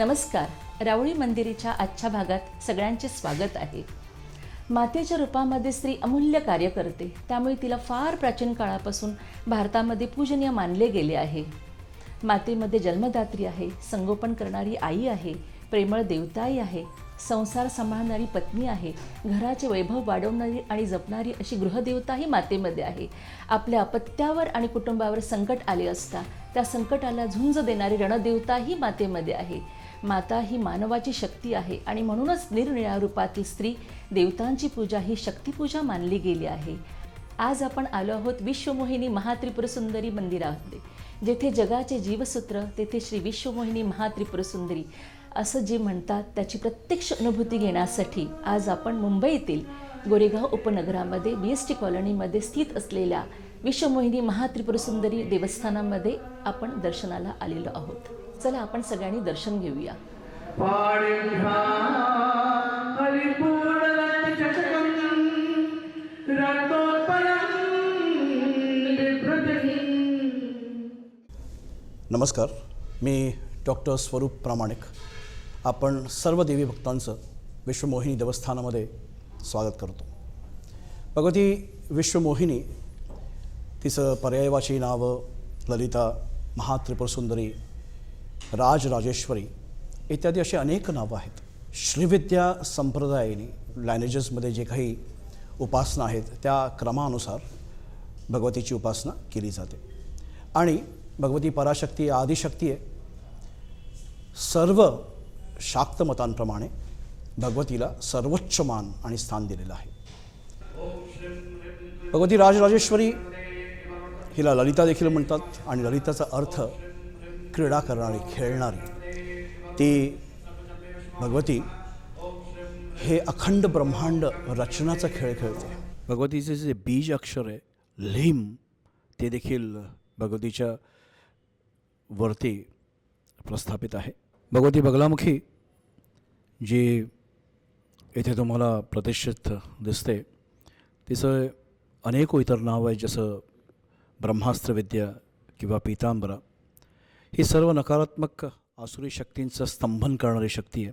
नमस्कार. रावळी मंदिरीच्या आजच्या भागात सगळ्यांचे स्वागत आहे. मातेच्या रूपामध्ये स्त्री अमूल्य कार्य करते. त्यामुळे तिला फार प्राचीन काळापासून भारतामध्ये पूजनीय मानले गेले आहे. मातेमध्ये जन्मदात्री आहे संगोपन करणारी आई आहे प्रेमळ देवताई आहे संसार सांभाळणारी पत्नी आहे घराचे वैभव वाढवणारी आणि जपणारी अशी गृहदेवताही मातेमध्ये आहे. आपल्या अपत्यावर आणि कुटुंबावर संकट आले असता त्या संकटाला झुंज देणारी रणदेवताही मातेमध्ये आहे. माता ही मानवाची शक्ती आहे आणि म्हणूनच निरनिळ्या रूपातील स्त्री देवतांची पूजा ही शक्तिपूजा मानली गेली आहे. आज आपण आलो आहोत विश्वमोहिनी महात्रिपुरसुंदरी मंदिरामध्ये जेथे जगाचे जीवसूत्र तेथे श्री विश्वमोहिनी महात्रिपुरसुंदरी असं जे म्हणतात त्याची प्रत्यक्ष अनुभूती घेण्यासाठी आज आपण मुंबईतील गोरेगाव उपनगरामध्ये बी एस टी कॉलनीमध्ये स्थित असलेल्या विश्वमोहिनी महात्रिपुरसुंदरी देवस्थानामध्ये आपण दर्शनाला आलेलो आहोत. चला आपण सगळ्यांनी दर्शन घेऊया. नमस्कार मी डॉक्टर स्वरूप प्रामाणिक. आपण सर्व देवी भक्तांचं विश्वमोहिनी देवस्थानामध्ये स्वागत करतो. भगवती विश्वमोहिनी तिचं पर्यायवाची नावं ललिता महात्रिपुरसुंदरी राजराजेश्वरी इत्यादी अशी अनेक नावं आहेत. श्रीविद्या संप्रदायाने लायनेजेसमध्ये जे काही उपासना आहेत त्या क्रमानुसार भगवतीची उपासना केली जाते. आणि भगवती पराशक्ती आदिशक्ती आहे. सर्व शाक्त मतांप्रमाणे भगवतीला सर्वोच्च मान आणि स्थान दिलेलं आहे. भगवती राजराजेश्वरी हिला ललिता देखील म्हणतात आणि ललिताचा अर्थ क्रीडा करणारी खेळणारी ती भगवती हे अखंड ब्रह्मांड रचनाचा खेळ खेळते. भगवतीचे जे बीज अक्षर आहे लिम ते देखील भगवतीच्या वरती प्रस्थापित आहे. भगवती बगलामुखी जी येथे तुम्हाला प्रतिष्ठित दिसते तिचं अनेक इतर नाव आहे जसं ब्रह्मास्त्रविद्या किंवा पीतांबरा. ही सर्व नकारात्मक आसुरी शक्तींचं स्तंभन करणारी शक्ती आहे.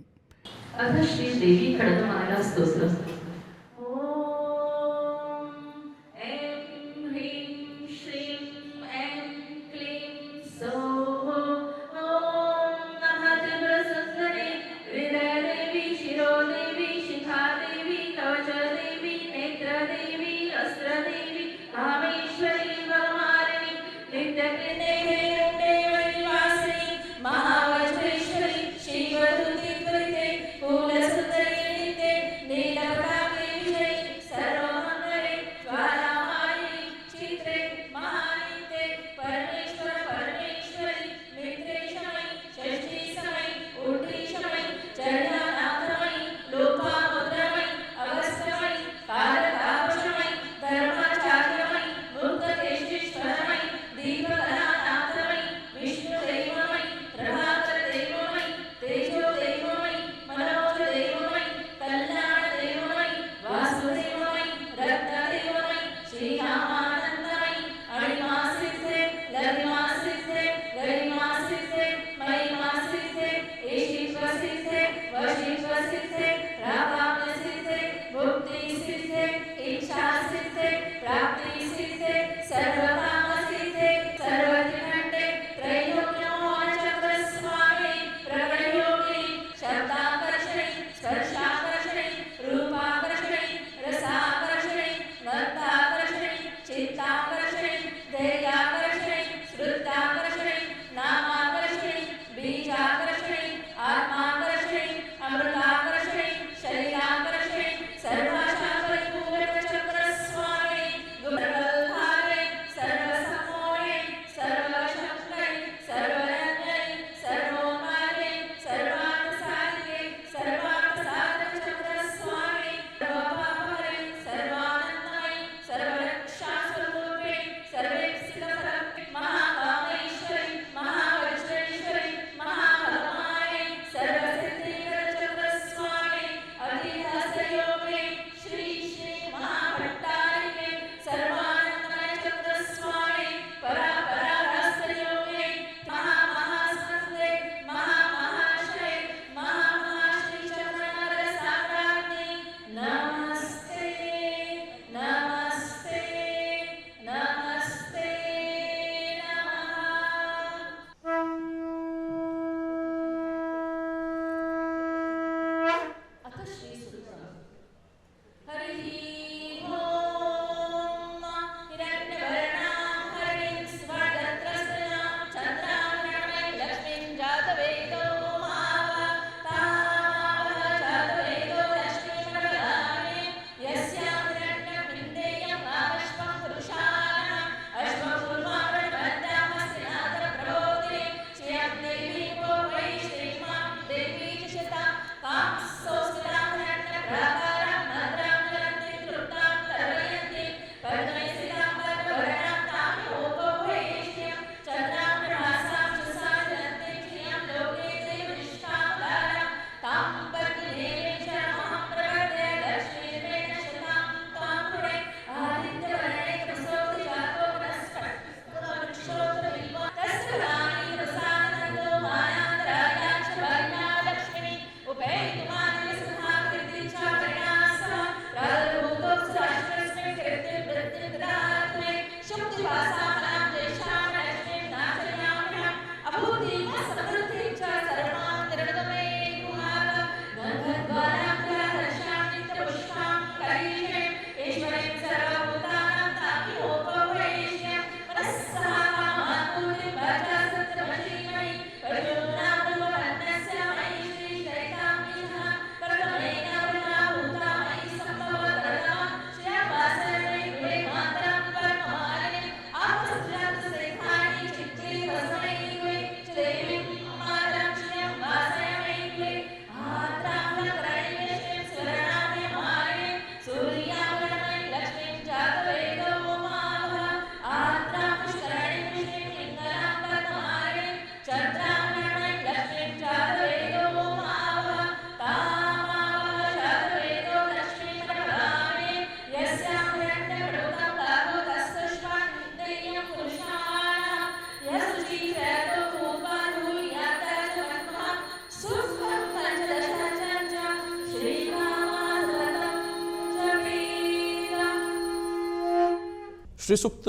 श्रीसुक्त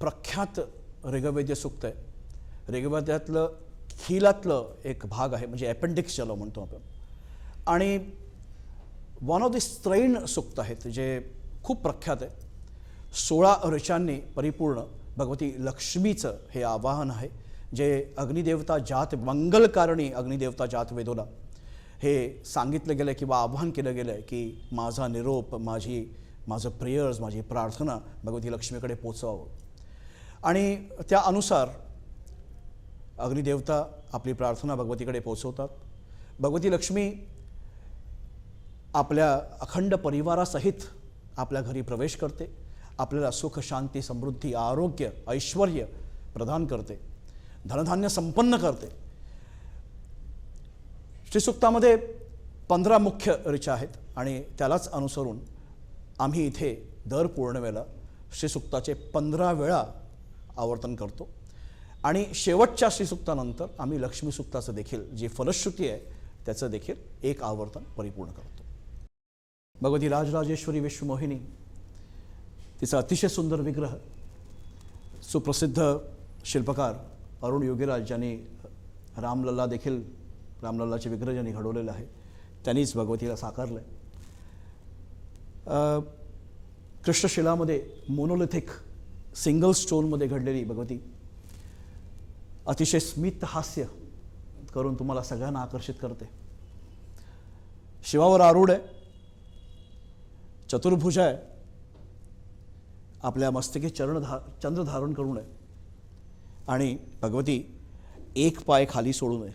प्रख्यात ऋग्वेद्य सुक्त आहे. ऋग्वेदातलं खिलातलं एक भाग आहे म्हणजे अपेंडिक्स ज्याला म्हणतो आपण. आणि वन ऑफ दी स्त्रैण सुक्त आहेत जे खूप प्रख्यात आहे. सोळा ऋषांनी परिपूर्ण भगवती लक्ष्मीचं हे आवाहन आहे जे अग्निदेवता जात मंगलकारणी अग्निदेवता जात वेदोला हे सांगितलं गेलं आहे किंवा आवाहन केलं गेलं आहे की माझा निरोप माझी माझं प्रेयर्स माझी प्रार्थना भगवती लक्ष्मीकडे पोचवावं आणि त्या अनुसार अग्निदेवता आपली प्रार्थना भगवतीकडे पोचवतात भगवती लक्ष्मी आपल्या अखंड परिवारासहित आपल्या घरी प्रवेश करते. आपल्याला सुख शांती समृद्धी आरोग्य ऐश्वर प्रदान करते. धनधान्य संपन्न करते. श्रीसुक्तामध्ये पंधरा मुख्य ऋचा आहेत आणि त्यालाच अनुसरून आम्ही इथे दर पौर्णिमेला श्रीसुक्ताचे पंधरा वेळा आवर्तन करतो. आणि शेवटच्या श्रीसुक्तानंतर आम्ही लक्ष्मीसुक्ताचं देखील जी फलश्रुती आहे त्याचं देखील एक आवर्तन परिपूर्ण करतो. भगवती राजराजेश्वरी विश्वमोहिनी तिचा अतिशय सुंदर विग्रह सुप्रसिद्ध शिल्पकार अरुण योगीराज ज्यांनी रामलल्ला देखील रामलल्लाचे विग्रह ज्यांनी घडवलेलं आहे त्यांनीच भगवतीला साकारलं आहे कृष्णशिलामध्ये मोनोलिथिक सिंगल स्टोनमध्ये घडलेली भगवती. अतिशय स्मित हास्य करून तुम्हाला सगळ्यांना आकर्षित करते. शिवावर आरूढ आहे. चतुर्भुज आहे. आपल्या मस्तकी चरणधा चंद्र धारण करू नये. आणि भगवती एक पाय खाली सोडू नये.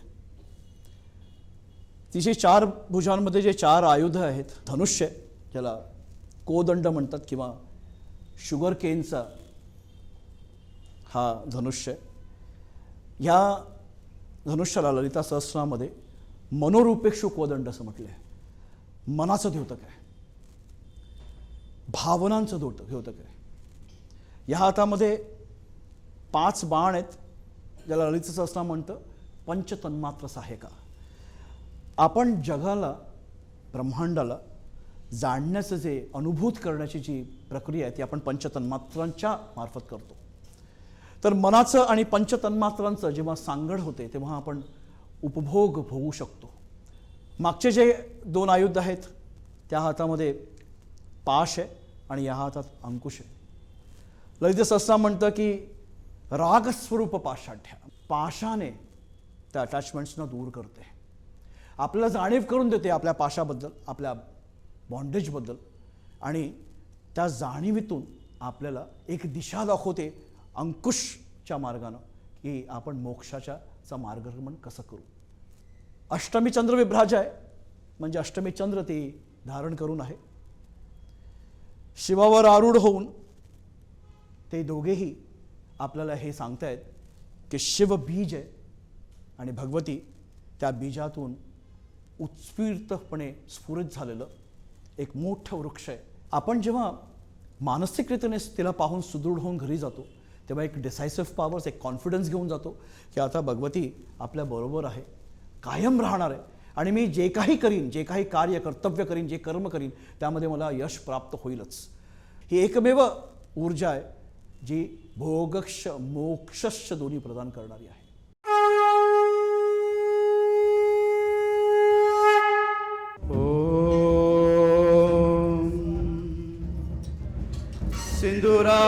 तिचे चार भुजांमध्ये जे चार आयुध आहेत धनुष्य ज्याला कोदंड म्हणतात किंवा शुगर केनचा हा धनुष्य ह्या धनुष्याला ललिता सहस्रामध्ये मनोरूपेक्षु कोदंड असं म्हटलं आहे मनाचं द्योतक आहे. भावनांचं द्योत द्योतक आहे. या हातामध्ये पाच बाण आहेत. ज्याला ललित सहस्रा म्हणतं. पंचतन्मात्र सहायका आपण जगाला ब्रह्मांडाला जाणण्याचं जे अनुभूत करण्याची जी प्रक्रिया आहे ती आपण पंचतन्मात्रांच्या मार्फत करतो. तर मनाचं आणि पंचतन्मात्रांचं जेव्हा सांगड होते तेव्हा आपण उपभोग भोगू शकतो. मागचे जे दोन आयुध आहेत त्या हातामध्ये पाश आहे आणि या हातात अंकुश आहे. ललित सहस्रा म्हणतं की रागस्वरूप पाशाढ्या पाशाने त्या अटॅचमेंट्सना दूर करते. आपल्याला जाणीव करून देते आपल्या पाशाबद्दल आपल्या बॉन्डेजबद्दल आणि त्या जाणीवीतून आपल्याला एक दिशा दाखवते अंकुशच्या मार्गानं की आपण मोक्षाच्या चा मार्गक्रमण कसं करू. अष्टमी चंद्र विभ्राज आहे म्हणजे अष्टमी चंद्र ते धारण करून आहे. शिवावर आरूढ होऊन ते दोघेही आपल्याला हे सांगतायत की शिव बीज आहे आणि भगवती त्या बीजातून उत्स्फूर्तपणे स्फुरित झालेलं एक मोठं वृक्ष आहे. आपण जेव्हा मानसिकरित्याने तिला पाहून सुदृढ होऊन घरी जातो तेव्हा एक डिसायसिव्ह पॉवर्स एक कॉन्फिडन्स घेऊन जातो की आता भगवती आपल्या बरोबर आहे कायम राहणार आहे. आणि मी जे काही करीन जे काही कार्य कर्तव्य करीन जे कर्म करीन त्यामध्ये मला यश प्राप्त होईलच. ही एकमेव ऊर्जा आहे जी भोगक्ष मोक्षश्च दोन्ही प्रदान करणारी आहे. सिन्दुरारुणविग्रहां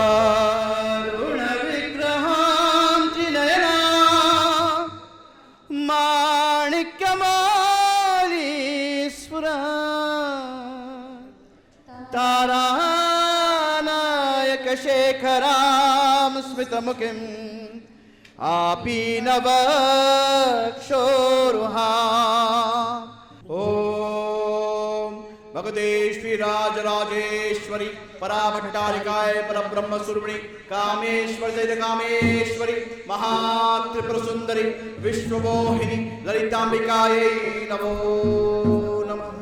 त्रिनयना माणिक्यमालीस्फुरा तारानायकशेखरां स्मितमुखिम् आपीनवक्षोरुहा ॐ भगवते श्रीराजराजेश्वरि पराभट्टारिकाय परब्रह्मस्वरूपिणि कामेश्वरि कामेश्वरि महात्रिपुरसुन्दरि विश्वमोहिनि ललिताम्बिकायै नमो नमः।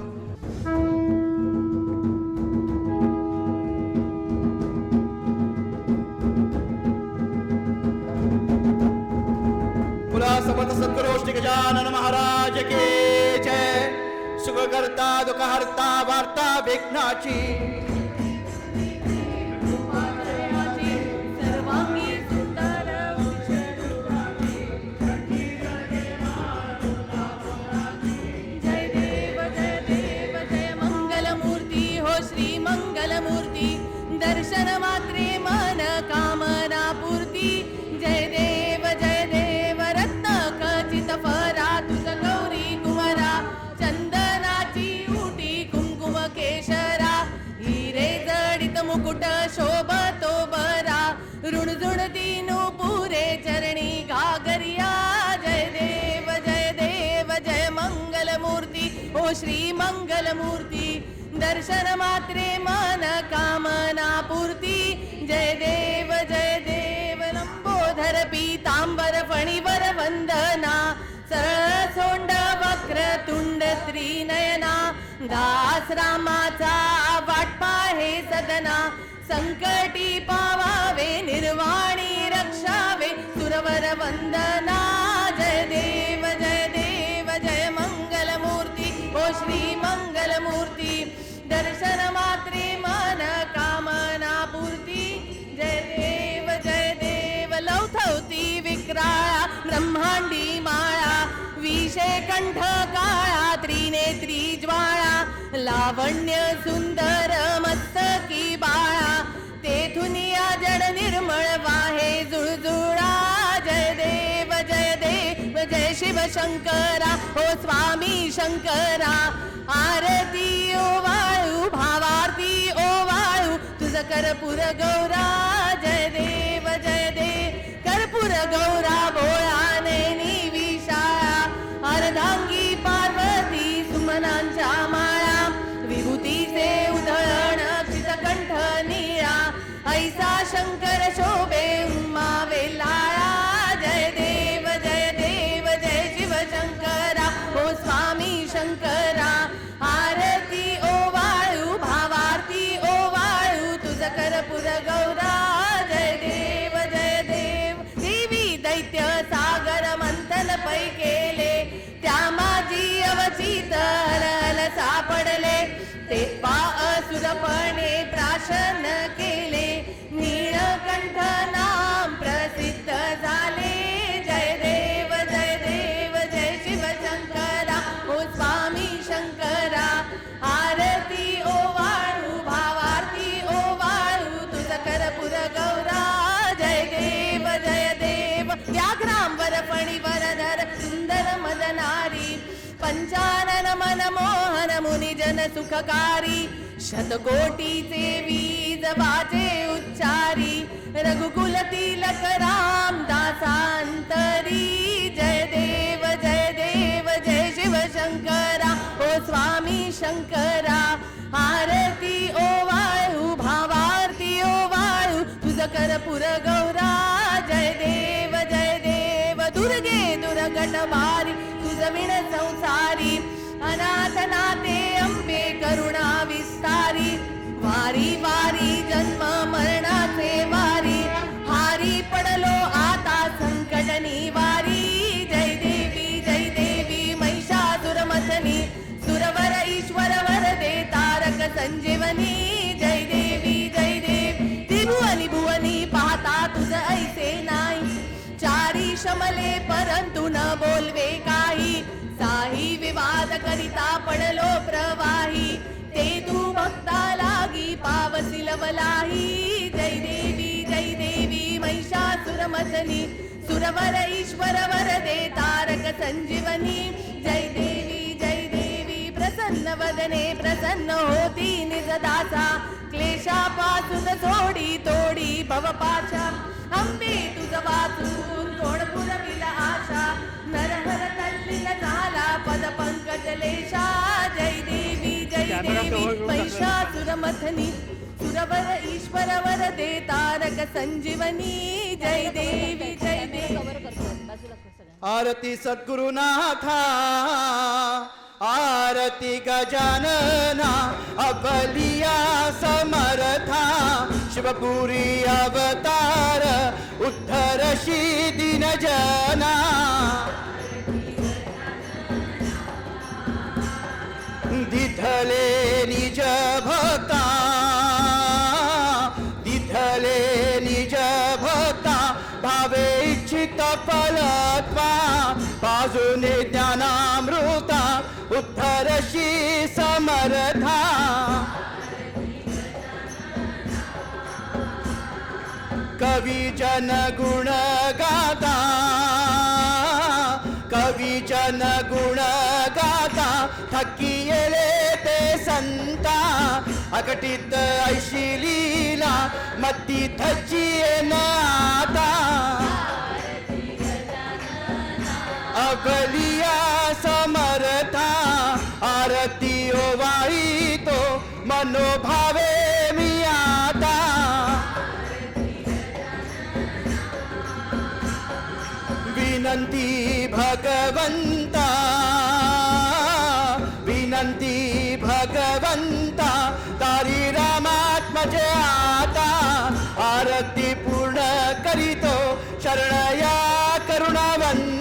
पुरा समत सद्गुरु श्री गजानन महाराज के जय। सुखकर्ता दुःखहर्ता वार्ता विघ्नाची। मात्रे मन कामना पूर्ती। जय देव जय देव रत्न खचित फरा। तुझ गौरी कुमरा चंदनाची उटी कुमकुम केशरा। हिरे जडित मुकुट शोभतो बरा। ऋणझुण दिनू पुरे चरणी घागरिया। जय देव जय देव जय मंगल मूर्ती ओ श्री मंगलमूर्ती। दर्शन मात्रे मन कामना पूर्ती. जय देव जय देव लंबोधर पीतांबर फणीवर वंदना. सरळ सोंड वक्र तुंड त्रिनयना. दास रामाचा वाटपा हे सदना. संकटी पावावे निर्वाणी रक्षावे सुरवर वंदना. जय देव जय देव जय मंगलमूर्ती. ओ श्री मंगलमूर्ती. दर्शन मात्री मन कामना पूर्ती। जय देव जय देव लवथवती विक्राळा ब्रह्मांडी माळा विषे कंठ काळा त्रिनेत्री ज्वाळा लावण्य सुंदर मस्तकी बाळा तेथुनिया जड निर्मळ वाहे जुळजुळा। जय शिव शंकरा हो स्वामी शंकरा। आरती ओ वाळू भावारती ओ वाळू तुझ कर्पूर गौरा जय देव जय देव। कर्पूर गौरा भोळा सापडले. ते पा असुरपणे प्राशन केले. नीळकंठ नाम प्रसिद्ध झाले. जय देव जय देव जय शिव शंकरा. ओ स्वामी शंकरा आरती ओ वाळू भावारती ओ वाळू तुझ करपुर गौरा. जय देव जय देव. व्याघ्रांवर फणीवर धर सुंदर मदनारी. चानन मन मोहन मुनी जन सुखकारी शतकोटीचे वीज बाजे उच्चारी रघुकुल तिलक राम दासांतरी जय देव जय देव जय शिव शंकरा ओ स्वामी शंकरा आरती ओ वाळू भावारती ओ वाळू तुझ पुर गौरा जय देव जय देव दुर्गे दुर्गट बारी जमीन संसारी अनाथ नाते अंबे करुणा विस्तारी वारी वारी जन्म मरणाचे वारी हारी पडलो आता संकट निवारी. जय देवी जय देवी महिषासुरमथनी सुरवर ईश्वर वर दे तारक संजीवनी. परंतु न बोलवे काही. साही विवाद करिता पडलो प्रवाही. ते तू भक्ता लागी पावसी लवलाही जय देवी जय देवी महिषासुरमसनी सुरवर ईश्वर वर दे तारक संजीवनी. जय देवी प्रसन्न वदने प्रसन्न होती निज दासा क्लेशापासून सोडी तोडी भवपाशा अंबे तुझ वाचून कोण पुरविला आशा? नरहर तल्लीन झाला पद पंकज लेशा. जय देवी जय देवी महिषासुरमथनी सुरवर ईश्वर वर दे तारक संजीवनी. जय देवी जय देवी. आरती सद्गुरुनाथा. आरती गजानना अबलिया समर्था शिवपुरी अवतार उद्धरशी दिनजना दिधले निज भक्ता दिधले निज भक्ता भावे इच्छित फलत्वा बाजूने ज्ञानामृता उद्धरशी समर्था। कवी जन गुण गाता कवी जन गुण गाता थकी येले ते संता। अकटित ऐशी लीला मत्ती थची नाता। सकलिया समर्था आरती वाई तो मनोभावे मी आता. विनंती भगवंता विनंती भगवंता तारी रामात्मजे आता. आरती पूर्ण करीतो शरणया करुणावंत.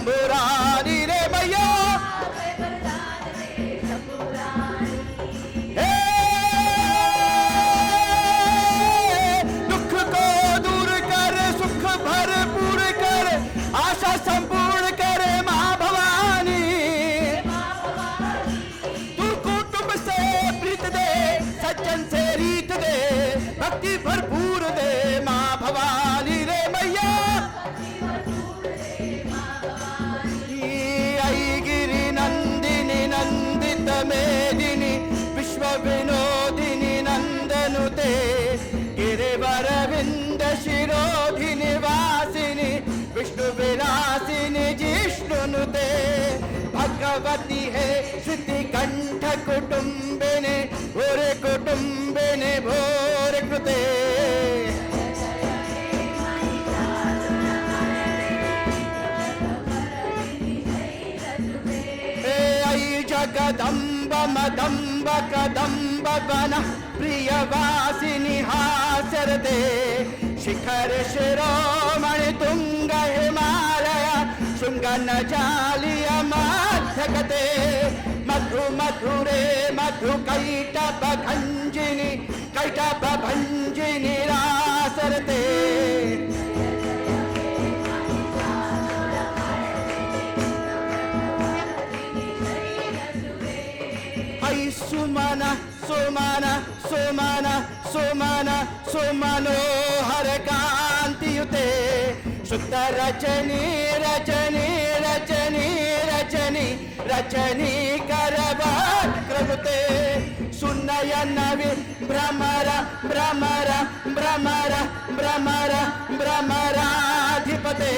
Murari विलासिनी जिष्णुनुते भगवती हे श्रुतिकण्ठ कुटुम्बिने भोरे कुटुम्बिने भोरे कृते। जगदम्ब मदम्ब कदम्ब प्रियवासिनि हासरते। शिखर शिरोमणि तुंग हिमालय शृंगन चालिय माधकते मधु मधुरे मधु कैटप भंजिनी कैटप भंजिनी रासरते। सुमन सुमन सुमन सुमन सुमनोहर कान्तियुते सुरचनी रचनी रचनी रचनी रचनी करभाकृते सुन्नयन्न भ्रमर भ्रमर भ्रमर भ्रमर भ्रमराधिपते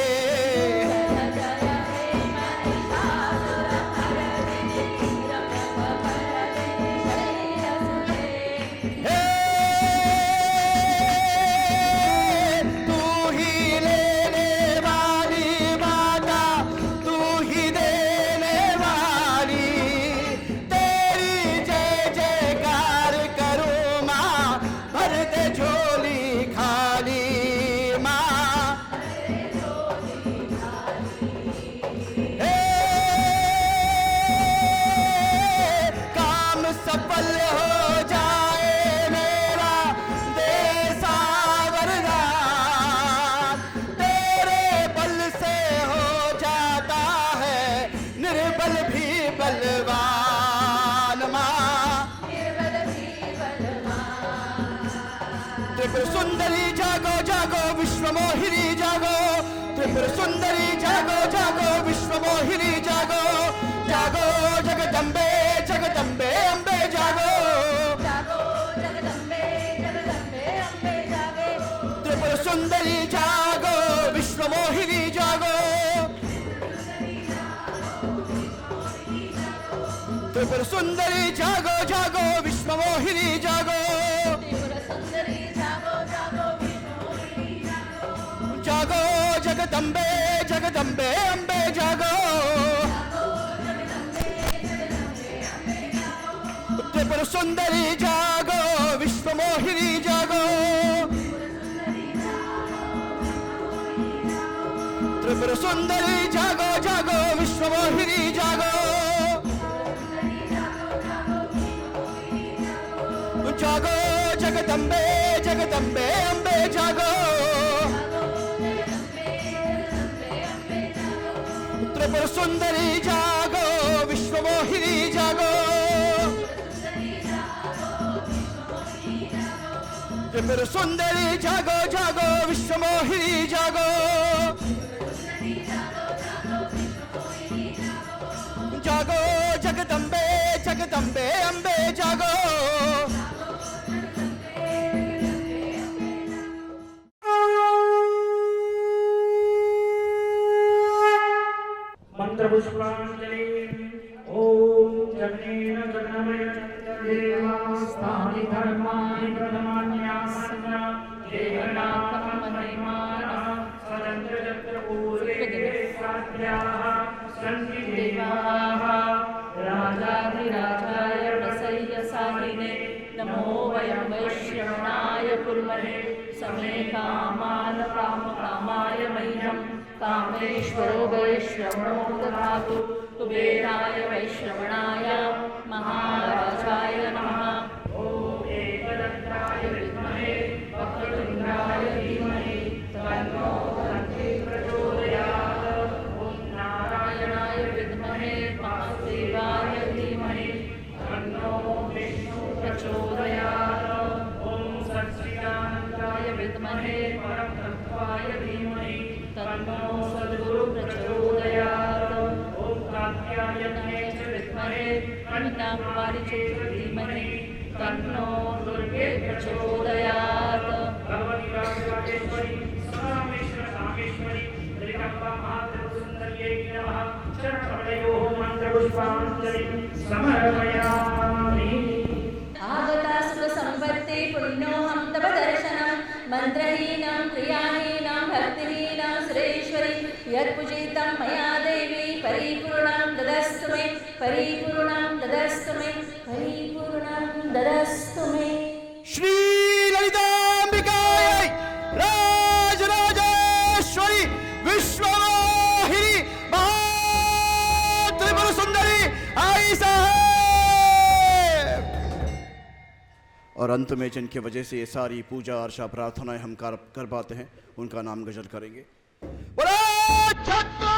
मोहिनी जागो जागो जगदम्बे जगदम्बे अम्बे जागो। त्रिपुर सुंदरी जागो विश्व मोहिनी जागो। त्रिपुर सुंदरी जागो जागो विश्व मोहिनी जागो। जगदंबे जगदंबे अंबे अम्बे जागो. त्रिपुर सुंदरी जागो विश्व मोहिनी जागो. त्रिपुर सुंदरी जागो जागो विश्व मोहिनी जागो. जागो जगदंबे जगदंबे अम्बे जागो. त्रिपुर सुंदरी जागो विश्व मोहिनी जागो त्रिपुर सुंदरी जागो जागो विश्व मोहिनी जागो जागो जगदम्बे जगदम्बे अम्बे जागो मन्त्रपुष्पाञ्जलि ॐ जगनेन धर्माणि प्रथमान्यासन्न साध्याः सन्ति देवाः राजाधिराजाय रसैय साहिने नमो वयं वैश्रवणाय कुर्महे। समे कामान् कामकामाय मह्यं कामेश्वरो वैश्रवणो ददातु कुबेराय वैश्रवणाय महाराजाय नमः। వారి చుట్టూ ధీమహి తన్నో దుర్గే ప్రచోదయాత్ భగవతి రాజేశ్వరి సోమేశ్వర కామేశ్వరి త్రికంబ మాతృసుందర్యై నమః చరణపదయో మంత్రపుష్పాంజలి సమర్పయామి ఆగతాసుర సంవర్తే పుణ్యోహం తవ దర్శనం మంత్రహీనం క్రియాహీనం భక్తిహీనం సురేశ్వరి యత్పుజితం మయా దేవి పరిపూర్ణం దదస్తు మే పరిపూర్ణం ददस्तु मे परिपूर्णं ददस्तु मे श्री राजराजेश्वरी विश्ववाहिनी त्रिपुर सुंदरी आई साहेब। और अंत में जिनकी वजह से ये सारी पूजा अर्चा प्रार्थनाएँ हम कर, कर पाते हैं उनका नाम गज़ल करेंगे। बोलो छत्र